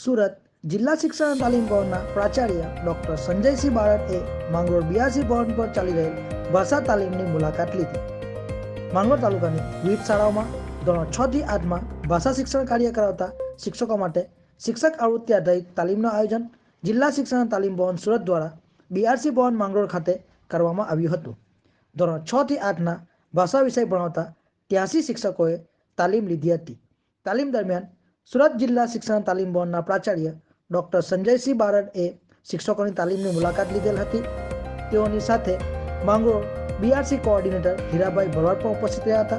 સુરત જિલ્લા શિક્ષણ તાલીમ ભવનના પ્રાચાર્ય ડોક્ટર સંજયસિંહ બારડે માંગરોળ બિયાસી ભવન પર ચાલી રહેલ ભાષા તાલીમની મુલાકાત લીધી. માંગરોળ તાલુકાની વિવિધ શાળાઓમાં ધોરણ છ થી આઠમાં ભાષા શિક્ષણ કાર્ય કરાવતા શિક્ષકો માટે શિક્ષક આવૃત્તિ આધારિત તાલીમનું આયોજન જિલ્લા શિક્ષણ તાલીમ ભવન સુરત દ્વારા બીઆરસી ભવન માંગરોળ ખાતે કરવામાં આવ્યું હતું. ધોરણ છ થી આઠના ભાષા વિષય ભણાવતા ત્યાસી શિક્ષકોએ તાલીમ લીધી હતી. તાલીમ દરમિયાન સુરત જિલ્લા શિક્ષણ તાલીમ બોર્ડના પ્રાચાર્ય ડૉક્ટર સંજયસિંહ બારડે શિક્ષકોની તાલીમની મુલાકાત લીધેલ હતી. તેઓની સાથે માંગરોળ બીઆરસી કોઓર્ડિનેટર હીરાભાઈ ભરવાડ પણ ઉપસ્થિત રહ્યા હતા.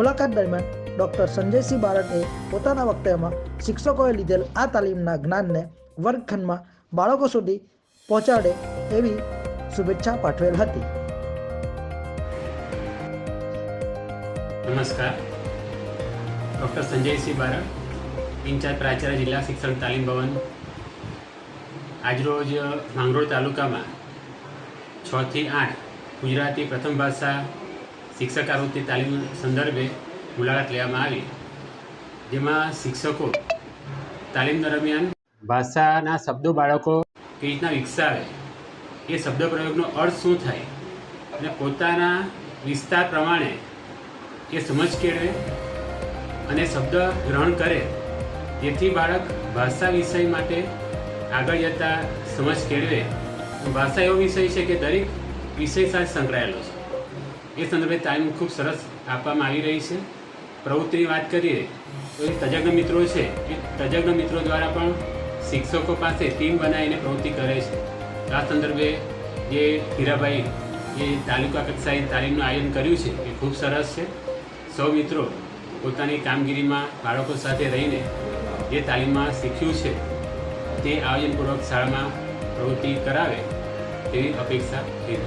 મુલાકાત દરમિયાન ડૉક્ટર સંજયસિંહ બારડે પોતાના વક્તવ્યમાં શિક્ષકોએ લીધેલ આ તાલીમના જ્ઞાનને વર્ગખંડમાં બાળકો સુધી પહોંચાડે એવી શુભેચ્છા પાઠવેલ હતી. નમસ્કાર. ડૉક્ટર સંજયસિંહ બારડ ઇન્ચાર્જ પ્રાચાર્ય જિલ્લા શિક્ષણ તાલીમ ભવન. આજરોજ માંગરોળ તાલુકામાં છથી આઠ ગુજરાતી પ્રથમ ભાષા શિક્ષક આવૃત્તિ તાલીમ સંદર્ભે મુલાકાત લેવામાં આવી. જેમાં શિક્ષકો તાલીમ દરમિયાન ભાષાના શબ્દો બાળકો કેવી રીતના વિકસાવે, એ શબ્દ પ્રયોગનો અર્થ શું થાય અને પોતાના વિસ્તાર પ્રમાણે એ સમજ કેળવે અને શબ્દ ગ્રહણ કરે તેથી બાળક ભાષા વિષય માટે આગળ જતા સમજ કેળવે. ભાષા એવો વિષય છે કે દરેક વિષય સાથે સંકળાયેલો છે. એ સંદર્ભે તાલીમ ખૂબ સરસ આપવામાં આવી રહી છે. પ્રવૃત્તિની વાત કરીએ, તો એ તજજ્ઞ મિત્રો છે. એ તજજ્ઞ મિત્રો દ્વારા પણ શિક્ષકો પાસે ટીમ બનાવીને પ્રવૃત્તિ કરે છે. આ સંદર્ભે જે હીરાભાઈ, એ તાલુકા કક્ષાએ તાલીમનું આયોજન કર્યું છે, એ ખૂબ સરસ છે. સૌ મિત્રો પોતાની કામગીરીમાં બાળકો સાથે રહીને જે તાલીમમાં શીખ્યું છે તે આયોજનપૂર્વક શાળામાં પ્રવૃત્તિ કરાવે તેવી અપેક્ષા થઈ